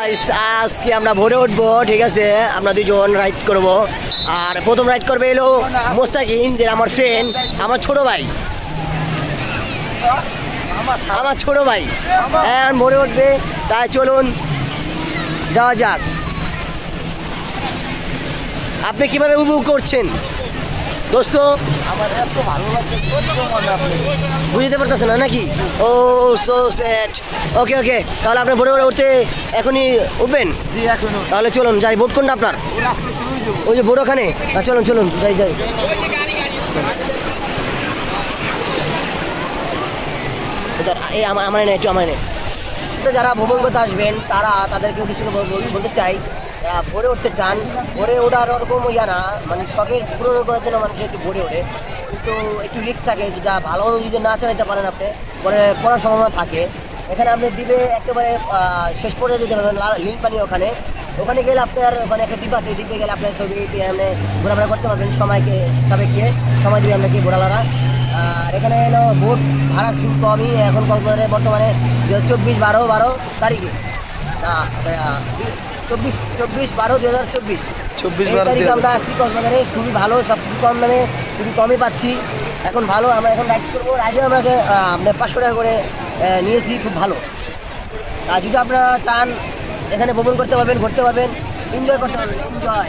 আজকে আমরা ভোরে উঠবো, ঠিক আছে? আমরা দুজন রাইড করব। আর প্রথম রাইড করবে এলো মোস্তাকিম যে আমার ফ্রেন্ড আমার ছোট ভাই। আমার ছোট ভাই। হ্যাঁ ভোরে উঠবে। তাই চলুন, যাওয়া যাক। আপনি কীভাবে উপভোগ করছেন? দোস্ত আমার এত ভালো লাগছে প্রচুর মজা আপনি বুঝতে পারতেছে না নাকি? ও সো স্যাড ওকে ওকে তাহলে আপনি ভোরে ভোরে উঠতে এখনই উঠবেন? জি এখনও তাহলে চলুন যাই ভোট কোনটা আপনার? ওই যে বড় ওখানে? না চলুন চলুন যাই যাই। এবার এই আমার আমার নেই একটু আমার নেই যারা ভ্রমণ করতে আসবেন তারা তাদেরকে কিছু বল- বল- বলতে চাই। ভোরে উঠতে চান, ভরে ওঠার ওরকম ইয়া না মানে শখের পূরণ করার জন্য মানুষ একটু ভোরে ওঠে। কিন্তু একটু রিস্ক থাকে, যেটা ভালোভাবে যদি না চালাতে পারেন আপনি, পরে পড়ার সম্ভাবনা থাকে। এখানে আপনি দিবে একেবারে শেষ পর্যায়ে যেতে লাল- নীল পানি ওখানে। ওখানে গেলে আপনার ওখানে একটা দ্বীপ আছে, দ্বীপে গেলে আপনার ছবি আপনি ঘোরাফেরা করতে পারবেন, সময়কে সাবেককে সময় দিবে আপনাকে ঘোরালারা আর এখানে এলো বোট ভাড়া খুব কমই, এখন কক্সবাজারে বর্তমানে চব্বিশ বারো বারো তারিখে। চব্বিশ চব্বিশ বারো দু হাজার চব্বিশ 24 এই তারিখে আমরা আসছি কক্সবাজারে। খুবই ভালো সব কিছু কম দামে খুবই কমই পাচ্ছি। এখন ভালো আমরা এখন রাইড করব। রাইডে আমাকে আপনার পাঁচশো টাকা করে নিয়েছি খুব ভালো। আর যদি আপনারা চান এখানে ভ্রমণ করতে পারবেন ঘুরতে পারবেন এনজয় করতে পারবেন এনজয়